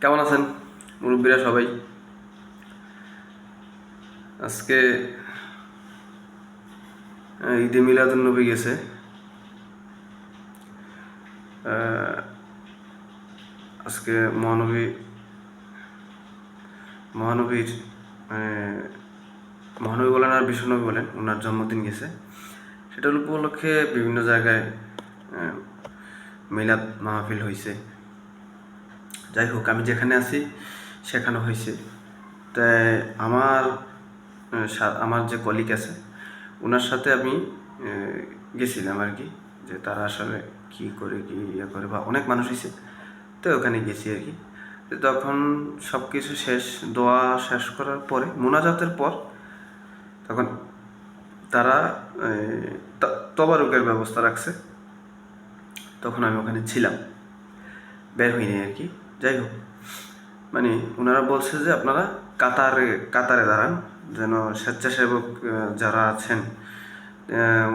কেমন আছেন? মুরব্বীরা সবাই? আজকে ঈদে মিলাদুল নবী গেছে। আজকে মহানবী, মহানবীর মহানবী বলেন আর বিষ্ণুনবী বলেন, ওনার জন্মদিন গেছে। সেটার উপলক্ষে বিভিন্ন জায়গায় মিলাদ মাহফিল হয়েছে যাই হোক আমি যেখানে আছি সেখানে হয়েছে। তাই আমার আমার যে কলিগ আছে ওনার সাথে আমি গেছিলাম আর কি, যে তারা আসলে কি করে, কি ইয়ে করে, বা অনেক মানুষ হয়েছে, তো ওখানে গেছি আর কি। তখন সব কিছু শেষ, দোয়া শেষ করার পরে, মোনাজাতের পর তখন তারা তবারুকের ব্যবস্থা রাখছে। তখন আমি ওখানে ছিলাম। বের হইনি আর কি। যাই হোক মানে ওনারা বলছে যে আপনারা কাতারে কাতারে দাঁড়ান, যেন স্বেচ্ছাসেবক যারা আছেন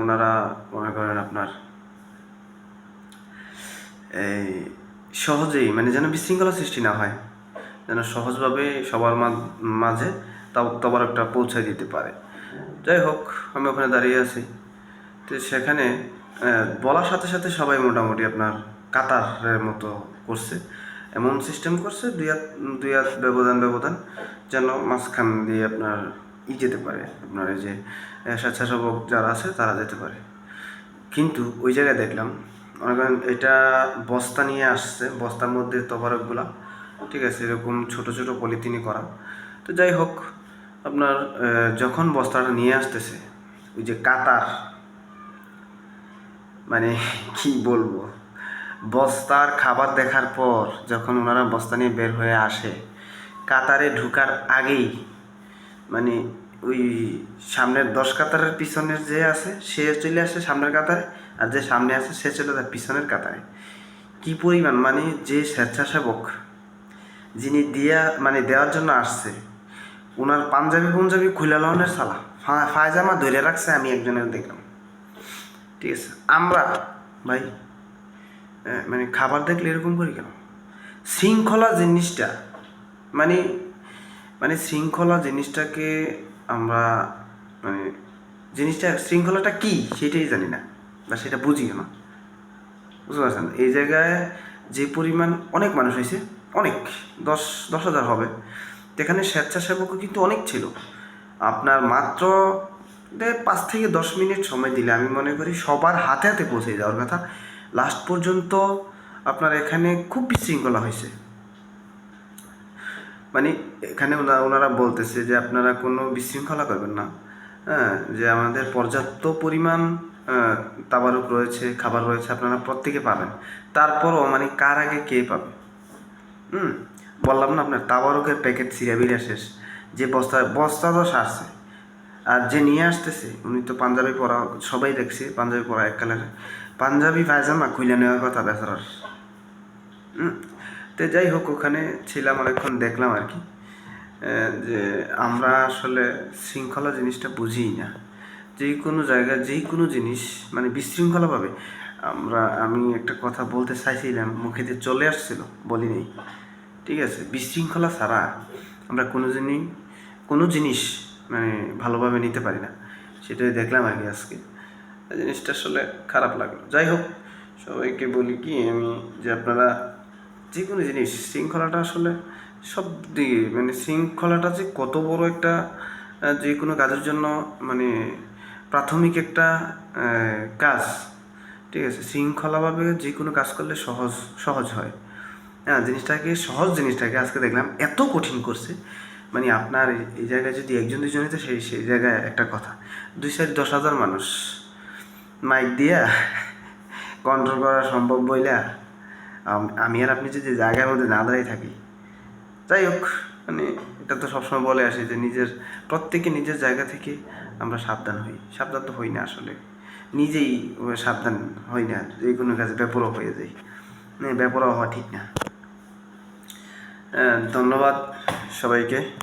ওনারা মনে করেন আপনার এই সহজেই মানে যেন বিশৃঙ্খলা সৃষ্টি না হয়, যেন সহজভাবে সবার মাঝে তবার একটা পৌঁছায় দিতে পারে। যাই হোক, আমি ওখানে দাঁড়িয়ে আছি। তো সেখানে বলার সাথে সাথে সবাই মোটামুটি আপনার কাতারের মতো করছে। এমন সিস্টেম করছে, দুই হাত দুই হাত ব্যবধান ব্যবধান, যেন মাঝখান দিয়ে আপনার ই যেতে পারে। আপনার এই যে স্বেচ্ছাসেবক যারা আছে, তারা যেতে পারে। কিন্তু ওই জায়গায় দেখলাম, মনে করেন এটা বস্তা নিয়ে আসছে, বস্তার মধ্যে তবারকগুলা, ঠিক আছে, এরকম ছোট ছোট পলিথিনে করা। তো যাই হোক, আপনার যখন বস্তাটা নিয়ে আসতেছে, ওই যে কাতার মানে কি বলব? বস্তার খাবার দেখার পর যখন ওনারা বস্তা নিয়ে বের হয়ে আসে, কাতারে ঢুকার আগেই মানে ওই সামনের দশ কাতারের পিছনের যে আছে, সে চলে আসে সামনের কাতারে, আর যে সামনে আছে, সে চলে যায় পিছনের কাতারে। কি পরিমাণ মানে যে স্বেচ্ছাসেবক যিনি দিয়া মানে দেওয়ার জন্য আসছে, ওনার পাঞ্জাবি পাঞ্জাবি খুলে লনের সালা ফায়জামা ধরে রাখছে, আমি একজনের দেখলাম। ঠিক আছে, আমরা, ভাই মানে খাবার দেখলে এরকম করি কেন? শৃঙ্খলা জিনিসটা মানে মানে শৃঙ্খলা জিনিসটাকে আমরা মানে জিনিসটা, শৃঙ্খলাটা কি সেটাই জানি না, বা সেটা বুঝি না বুঝতে পারছেন? এই জায়গায় যে পরিমাণ অনেক মানুষ হয়েছে, অনেক, দশ দশ হাজার হবে এখানে স্বেচ্ছাসেবকও কিন্তু অনেক ছিল। আপনার মাত্র পাঁচ থেকে দশ মিনিট সময় দিলে আমি মনে করি সবার হাতে হাতে পৌঁছে যাওয়ার কথা। লাস্ট পর্যন্ত আপনার এখানে খুব বিশৃঙ্খলা হয়েছে। মানে এখানে ওনা- ওনারা বলতেছে যে আপনারা কোনো বিশৃঙ্খলা করবেন না। হ্যাঁ যে আমাদের পর্যাপ্ত পরিমাণ তাবারুক রয়েছে, খাবার রয়েছে আপনারা প্রত্যেকে পাবেন। তারপরও মানে কার আগে কে পাবে? হুম, বললাম না আপনার, তাবারুকের প্যাকেট সিরাবিরা শেষ। যে বস্তা বস্তা তো সারছে। আর যে নিয়ে আসতেছে, উনি তো পাঞ্জাবি পরা সবাই দেখছে, পাঞ্জাবি পরা এক কালারে পাঞ্জাবি পায়জামা খুলে নেওয়ার কথা বেচারার। তো যাই হোক, ওখানে ছিলাম অনেকক্ষণ, দেখলাম আর কি। যে আমরা আসলে শৃঙ্খলা জিনিসটা বুঝিই না। যে কোনো জায়গায়, যে কোনো জিনিস মানে বিশৃঙ্খলাভাবে। আমরা, আমি একটা কথা বলতে চাইছিলাম, মুখে দিয়ে চলে আসছিল, বলি নেই। ঠিক আছে? বিশৃঙ্খলা ছাড়া আমরা কোনো জিনিস কোনো জিনিস মানে ভালোভাবে নিতে পারি না। সেটাই দেখলাম আর কি আজকে। জিনিসটা আসলে খারাপ লাগল। যাই হোক, সবাইকে বলি কি, আমি যে আপনারা যে কোনো জিনিস, শৃঙ্খলাটা আসলে সব দিকে মানে শৃঙ্খলাটা যে কত বড় একটা যে কোনো কাজের জন্য মানে প্রাথমিক একটা কাজ, ঠিক আছে? শৃঙ্খলাভাবে যে কোনো কাজ করলে সহজ সহজ হয়। হ্যাঁ জিনিসটাকে, সহজ জিনিসটাকে আজকে দেখলাম, এত কঠিন করছে মানে আপনার এই- জায়গায় যদি একজন দুজন হইতো, সেই সেই জায়গায় একটা কথা। দুই সাইড দশ হাজার মানুষ। মাইক দিয়া কন্ট্রোল করা সম্ভব বইলা আম- আর আপনি যদি জায়গার মধ্যে না দাঁড়িয়ে থাকি। যাই হোক মানে এটা তো সবসময় বলে আসে যে নিজের, প্রত্যেকে নিজের জায়গা থেকে আমরা সাবধান হই। সাবধান তো হই না আসলে। নিজেই সাবধান হই না, যে কোনো কাজে বেপরোয়া হয়ে যাই। মানে বেপরোয়া হওয়া ঠিক না। ধন্যবাদ সবাইকে। সব